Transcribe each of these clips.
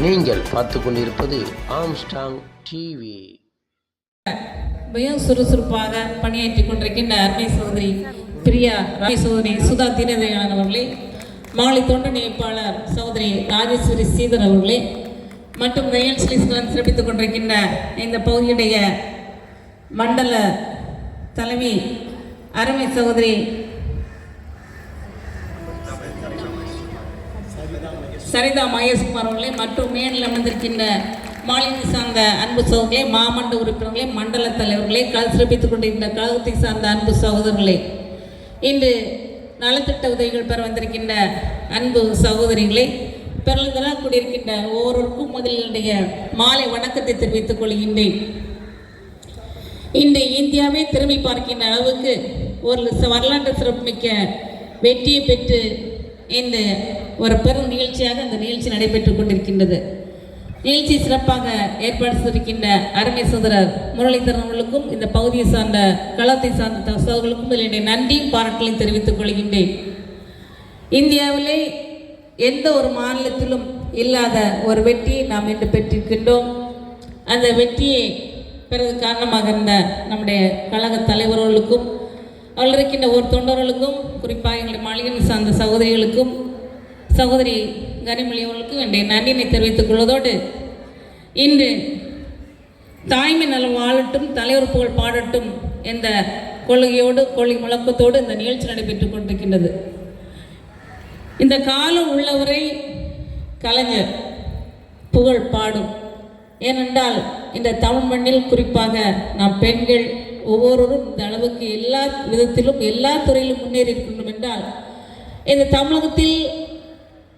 நீங்கள் பார்த்து கொண்டிருப்பது ஆம்ஸ்டாங் டிவி மிகவும் சுறுசுறுப்பாக பணியாற்றி கொண்டிருக்கின்ற அருமை சகோதரி பிரியா ராய் சகோதரி சுதா தீனதயாளன் அவர்களே மாலை தொண்டு நியப்பாளர் சகோதரி ராஜேஸ்வரி ஸ்ரீதர் அவர்களே மற்றும் நிகழ்ச்சிகளுடன் சிறப்பித்துக் கொண்டிருக்கின்ற இந்த பகுதியுடைய மண்டல தலைவி அருமை சகோதரி சரிதா மகேஷ்குமார் அவர்களே மற்றும் மேனில் அமர்ந்திருக்கின்ற மாநில சார்ந்த அன்பு சகோதரர்களே மாமண்ட உறுப்பினர்களே மண்டல தலைவர்களே கல் சிறப்பித்துக் கொண்டிருக்கின்ற கழகத்தை சார்ந்த அன்பு சகோதரர்களே. இன்று நலத்திட்ட உதவிகள் பெற வந்திருக்கின்ற அன்பு சகோதரிகளே பிறந்ததாக கூடியிருக்கின்ற ஒவ்வொருவருக்கும் முதலினுடைய மாலை வணக்கத்தை தெரிவித்துக் கொள்கின்றேன். இன்று இந்தியாவே திரும்பி பார்க்கின்ற அளவுக்கு ஒரு ச- வரலாற்று சிறப்புமிக்க வெற்றியை பெற்று இந்த ஒரு பெரும் நிகழ்ச்சியாக இந்த நிகழ்ச்சி நடைபெற்றுக் கொண்டிருக்கின்றது. நிகழ்ச்சி சிறப்பாக ஏற்பாடு செய்திருக்கின்ற அருமை சோதரர் முரளிதரன் அவர்களுக்கும் இந்த பகுதியை சார்ந்த களத்தை சார்ந்த சோதர்களுக்கும் என்னுடைய நன்றியும் பாராட்டலையும் தெரிவித்துக் கொள்கின்றேன். இந்தியாவிலே எந்த ஒரு மாநிலத்திலும் இல்லாத ஒரு வெற்றியை நாம் இன்று பெற்றிருக்கின்றோம். அந்த வெற்றியை பிறகு காரணமாக இருந்த நம்முடைய கழக தலைவர்களுக்கும் அவள் இருக்கின்ற ஒரு தொண்டர்களுக்கும் குறிப்பாக எங்களுடைய மாளிகை சார்ந்த சகோதரிகளுக்கும் சகோதரி கனிமொழி அவர்களுக்கு என்னுடைய நன்றினை தெரிவித்துக் கொள்வதோடு இன்று தாய்மை நலம் வாழட்டும் தலைவர் புகழ் பாடட்டும் என்ற கொள்கையோடு கொள்கை முழக்கத்தோடு இந்த நிகழ்ச்சி நடைபெற்றுக் கொண்டிருக்கின்றது. இந்த காலம் உள்ளவரை கலைஞர் புகழ் பாடும். ஏனென்றால் இந்த தமிழ் மண்ணில் குறிப்பாக நாம் பெண்கள் ஒவ்வொருவரும் இந்த அளவுக்கு எல்லா விதத்திலும் எல்லா துறையிலும் முன்னேறி இருக்கின்றோம் என்றால் இந்த தமிழகத்தில்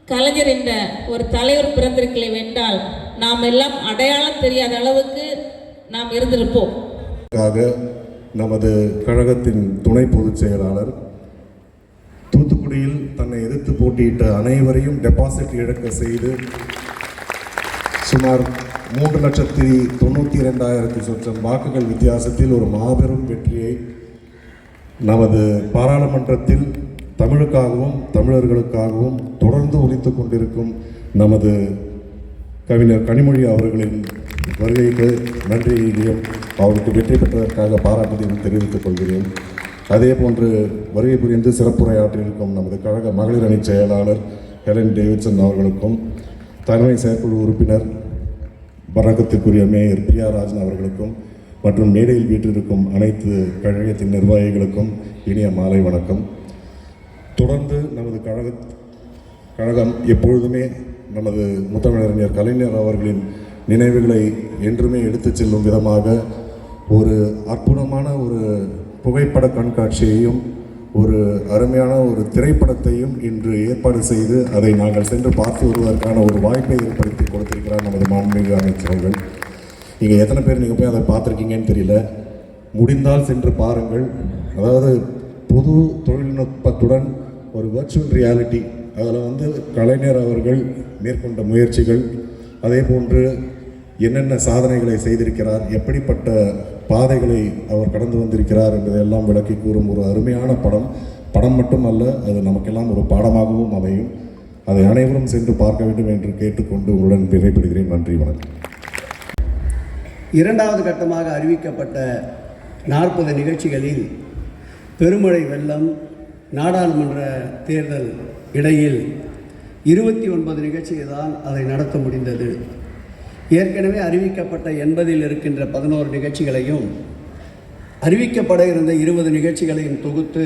கலைஞர் என்ற ஒரு தலைவர் பிறந்திருக்கலை வென்றால் நாம் எல்லாம் அடையாளம் தெரியாத அளவுக்கு நாம் இருந்திருப்போம். நமது கழகத்தின் துணை பொதுச் செயலாளர் தூத்துக்குடியில் தன்னை எதிர்த்து போட்டியிட்ட அனைவரையும் டெபாசிட் இழக்க செய்து சுமார் மூன்று லட்சத்தி தொண்ணூற்றி இரண்டாயிரத்தி சொச்சம் வாக்குகள் வித்தியாசத்தில் ஒரு மாபெரும் வெற்றியை நமது பாராளுமன்றத்தில் தமிழுக்காகவும் தமிழர்களுக்காகவும் தொடர்ந்து உரித்து கொண்டிருக்கும் நமது கவிஞர் கனிமொழி அவர்களின் வருகைக்கு நன்றியையும் அவருக்கு வெற்றி பெற்றதற்காக பாராட்டுதலையும் தெரிவித்துக் கொள்கிறேன். அதே போன்று வருகை புரிந்து சிறப்புரையாற்றியிருக்கும் நமது கழக மகளிர் அணி செயலாளர் ஹெலன் டேவிட்சன் அவர்களுக்கும் தலைமை செயற்குழு உறுப்பினர் வணக்கத்திற்குரிய மேயர் பிரியாராஜன் அவர்களுக்கும் மற்றும் மேடையில் வீற்றிருக்கும் அனைத்து கழகத்தின் நிர்வாகிகளுக்கும் இனிய மாலை வணக்கம். தொடர்ந்து நமது கழக கழகம் எப்பொழுதுமே நமது முத்தமிழறிஞர் கலைஞர் அவர்களின் நினைவுகளை என்றுமே எடுத்துச் செல்லும் விதமாக ஒரு அற்புதமான ஒரு புகைப்பட கண்காட்சியையும் ஒரு அருமையான ஒரு திரைப்படத்தையும் இன்று ஏற்பாடு செய்து அதை நாங்கள் சென்று பார்த்து வருவதற்கான ஒரு வாய்ப்பை ஏற்படுத்தி கொடுத்திருக்கிறார் நமது மாண்புமிகு அமைச்சர்கள் நீங்கள் எத்தனை பேர் நீங்கள் போய் அதை பார்த்துருக்கீங்கன்னு தெரியல. முடிந்தால் சென்று பாருங்கள். அதாவது புது தொழில்நுட்பத்துடன் ஒரு வர்ச்சுவல் ரியாலிட்டி அதில் வந்து கலைஞர் அவர்கள் மேற்கொண்ட முயற்சிகள் அதே போன்று என்னென்ன சாதனைகளை செய்திருக்கிறார் எப்படிப்பட்ட பாதைகளை அவர் கடந்து வந்திருக்கிறார் என்பதையெல்லாம் விளக்கி கூறும் ஒரு அருமையான படம். படம் மட்டுமல்ல அது நமக்கெல்லாம் ஒரு பாடமாகவும் அமையும். அதை அனைவரும் சென்று பார்க்க வேண்டும் என்று கேட்டுக்கொண்டு உங்களுடன் விரைப்படுகிறேன் நன்றி வணக்கம். இரண்டாவது கட்டமாக அறிவிக்கப்பட்ட நாற்பது நிகழ்ச்சிகளில் பெருமழை வெள்ளம் நாடாளுமன்ற தேர்தல் இடையில் இருபத்தி ஒன்பது நிகழ்ச்சியை தான் அதை நடத்த முடிந்தது. ஏற்கனவே அறிவிக்கப்பட்ட எண்பதில் இருக்கின்ற பதினோரு நிகழ்ச்சிகளையும் அறிவிக்கப்பட இருந்த இருபது நிகழ்ச்சிகளையும் தொகுத்து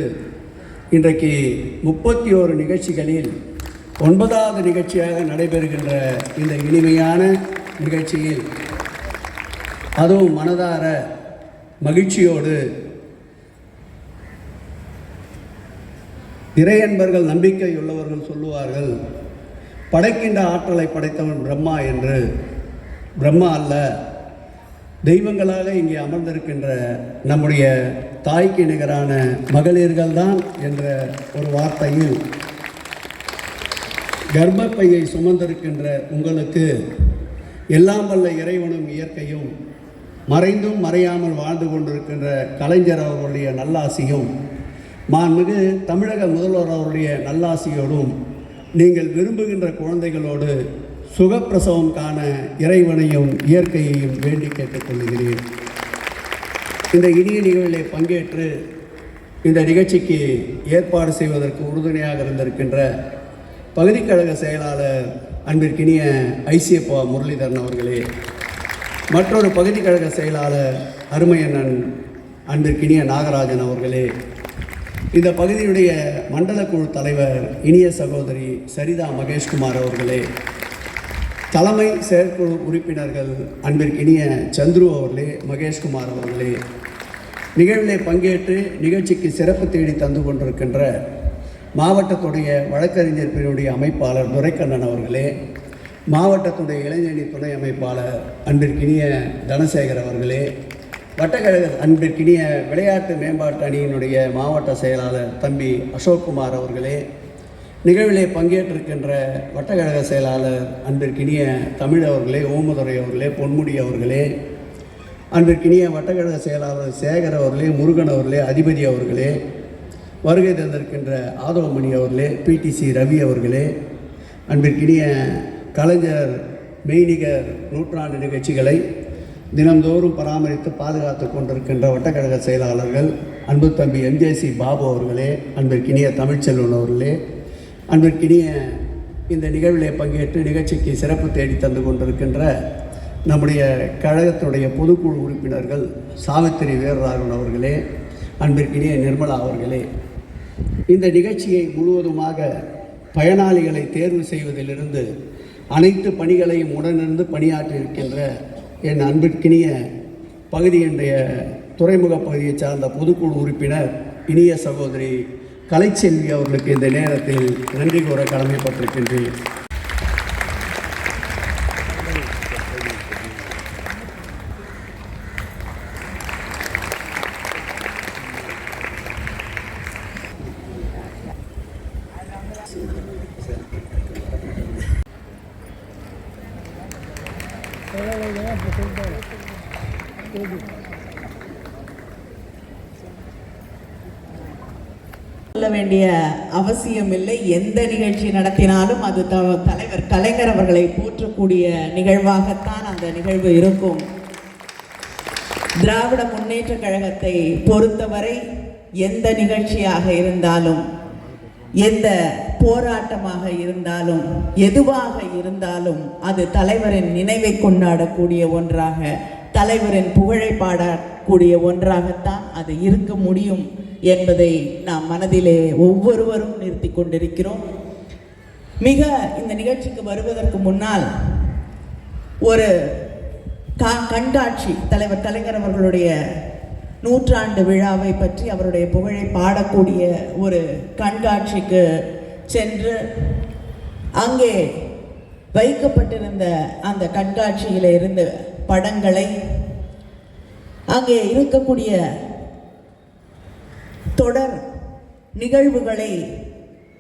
இன்றைக்கு முப்பத்தி ஓரு நிகழ்ச்சிகளில் ஒன்பதாவது நிகழ்ச்சியாக நடைபெறுகின்ற இந்த இனிமையான நிகழ்ச்சியில் அதுவும் மனதார மகிழ்ச்சியோடு இறையன்பர்கள் நம்பிக்கை உள்ளவர்கள் சொல்லுவார்கள் படைக்கின்ற ஆற்றலை படைத்தவன் பிரம்மா என்று. பிரம்மா அல்ல தெய்வங்களாக இங்கே அமர்ந்திருக்கின்ற நம்முடைய தாய்க்கு நிகரான மகளிர்கள் தான் என்ற ஒரு வார்த்தையில் கர்ப்பப்பையை சுமந்திருக்கின்ற உங்களுக்கு எல்லாம் வல்ல இறைவனும் இயற்கையும் மறைந்தும் மறையாமல் வாழ்ந்து கொண்டிருக்கின்ற கலைஞர் அவர்களுடைய நல்லாசியும் மாண்புமிகு தமிழக முதல்வர் அவருடைய நல்லாசியோடும் நீங்கள் விரும்புகின்ற குழந்தைகளோடு சுகப்பிரசவம் காண இறைவனையும் இயற்கையையும் வேண்டி கேட்டுக்கொள்கிறேன். இந்த இனிய நிகழ்விலே பங்கேற்று இந்த நிகழ்ச்சிக்கு ஏற்பாடு செய்வதற்கு உறுதுணையாக இருந்திருக்கின்ற பகுதிக் கழக செயலாளர் அன்பிற்கினிய ஐசிஎப்பா முரளிதரன் அவர்களே மற்றொரு பகுதிக் கழக செயலாளர் அருமையண்ணன் அன்பிற்கினிய நாகராஜன் அவர்களே இந்த பகுதியுடைய மண்டல குழு தலைவர் இனிய சகோதரி சரிதா மகேஷ்குமார் அவர்களே தலைமை செயற்குழு உறுப்பினர்கள் அன்பிற்கினிய சந்துரு அவர்களே மகேஷ்குமார் அவர்களே நிகழ்விலே பங்கேற்று நிகழ்ச்சிக்கு சிறப்பு தேடி தந்து கொண்டிருக்கின்ற மாவட்டத்துடைய வழக்கறிஞர் பிரிவுடைய அமைப்பாளர் துரைக்கண்ணன் அவர்களே மாவட்டத்துடைய இளைஞரணி துணை அமைப்பாளர் அன்பிற்கினிய தனசேகர் அவர்களே வட்டக்கழக அன்பிற்கினிய விளையாட்டு மேம்பாட்டு அணியினுடைய மாவட்ட செயலாளர் தம்பி அசோக்குமார் அவர்களே நிகழ்விலே பங்கேற்றிருக்கின்ற வட்டக்கழக செயலாளர் அன்பிற்கினிய தமிழ் அவர்களே ஓமதுரை அவர்களே பொன்முடி அவர்களே அன்பிற்கினிய வட்டக்கழக செயலாளர் சேகர் அவர்களே முருகன் அவர்களே அதிபதி அவர்களே வருகை தந்திருக்கின்ற ஆதவமணி அவர்களே பிடிசி ரவி அவர்களே அன்பிற்கினிய கலைஞர் மெய்நிகர் நூற்றாண்டு நிகழ்ச்சிகளை தினந்தோறும் பராமரித்து பாதுகாத்து கொண்டிருக்கின்ற வட்டக்கழக செயலாளர்கள் அன்பு தம்பி எம்ஜேசி பாபு அவர்களே அன்பிற்கினிய தமிழ்ச்செல்வன் அவர்களே அன்பிற்கினிய இந்த நிகழ்விலே பங்கேற்று நிகழ்ச்சிக்கு சிறப்பு தேடி தந்து கொண்டிருக்கின்ற நம்முடைய கழகத்தினுடைய பொதுக்குழு உறுப்பினர்கள் சாவித்திரி வீரராகவன் அவர்களே அன்பிற்கினிய நிர்மலா அவர்களே. இந்த நிகழ்ச்சியை முழுவதுமாக பயனாளிகளை தேர்வு செய்வதிலிருந்து அனைத்து பணிகளையும் உடனிருந்து பணியாற்றியிருக்கின்ற என் அன்பிற்கினிய பகுதி இன்றைய துறைமுக பகுதியைச் சார்ந்த பொதுக்குழு உறுப்பினர் இனிய சகோதரி கலைச்செல்வி அவர்களுக்கு இந்த நேரத்தில் நன்றி கூற கடமைப்பட்டிருக்கின்றேன். கொள்ள வேண்டிய அவசியம் இல்லை எந்த நிகழ்ச்சி நடத்தினாலும் அது த தலைவர் கலைஞர் அவர்களை போற்றக்கூடிய நிகழ்வாகத்தான் அந்த நிகழ்வு இருக்கும். திராவிட முன்னேற்ற கழகத்தை பொறுத்தவரை எந்த நிகழ்ச்சியாக இருந்தாலும் எந்த போராட்டமாக இருந்தாலும் எதுவாக இருந்தாலும் அது தலைவரின் நினைவை கொண்டாடக்கூடிய ஒன்றாக தலைவரின் புகழை பாடக்கூடிய ஒன்றாகத்தான் அது இருக்க முடியும். என்பதை நாம் மனதிலே ஒவ்வொருவரும் நிறுத்தி கொண்டிருக்கிறோம். மிக இந்த நிகழ்ச்சிக்கு வருவதற்கு முன்னால் ஒரு கா கண்காட்சி தலைவர் கலைஞர் அவர்களுடைய நூற்றாண்டு விழாவை பற்றி அவருடைய புகழை பாடக்கூடிய ஒரு கண்காட்சிக்கு சென்று அங்கே வைக்கப்பட்டிருந்த அந்த கண்காட்சியில் இருந்த படங்களை அங்கே இருக்கக்கூடிய தொடர் நிகழ்வுகளை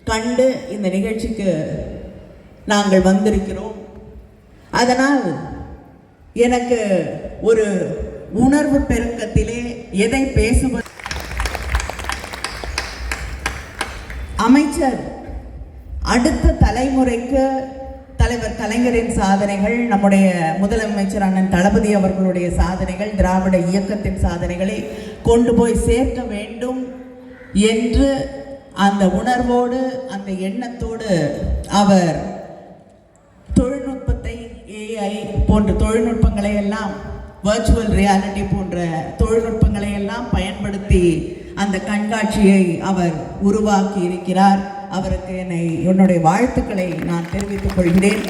கண்டு இந்த நிகழ்ச்சிக்கு நாங்கள் வந்திருக்கிறோம். அதனால் எனக்கு ஒரு உணர்வு பெருக்கத்திலே எதை பேசுவது? அமைச்சர் அடுத்த தலைமுறைக்கு தலைவர் கலைஞரின் சாதனைகள் நம்முடைய முதலமைச்சர் அண்ணன் தளபதி அவர்களுடைய சாதனைகள் திராவிட இயக்கத்தின் சாதனைகளை கொண்டு போய் சேர்க்க வேண்டும் என்று அந்த உணர்வோடு அந்த எண்ணத்தோடு அவர் தொழில்நுட்பத்தை ஏஐ போன்ற தொழில்நுட்பங்களை எல்லாம் வர்ச்சுவல் ரியாலிட்டி போன்ற தொழில்நுட்பங்களை எல்லாம் பயன்படுத்தி அந்த கண்காட்சியை அவர் உருவாக்கி இருக்கிறார். அவருக்கு என்னை என்னுடைய வாழ்த்துக்களை நான் தெரிவித்துக் கொள்கிறேன்.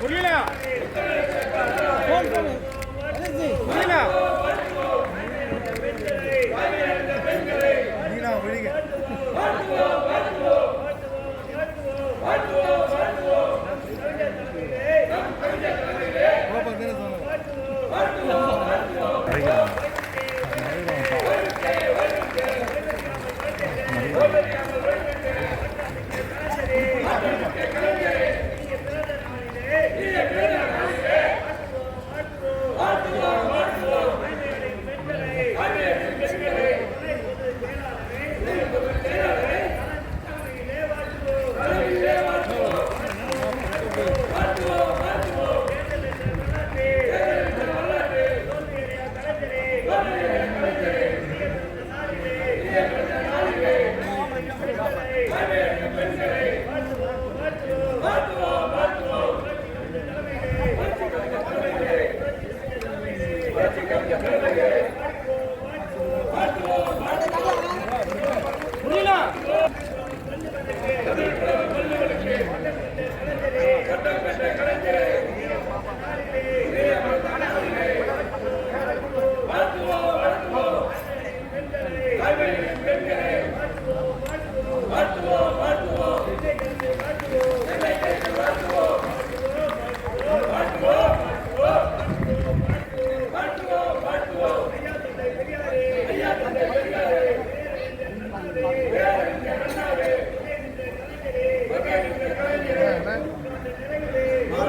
புரியலையா না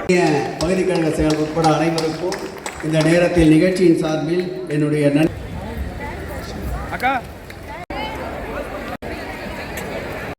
பகுதி கழக செயல் உட்பட அனைவருக்கும் இந்த நேரத்தில் நிகழ்ச்சியின் சார்பில் என்னுடைய நன்றி.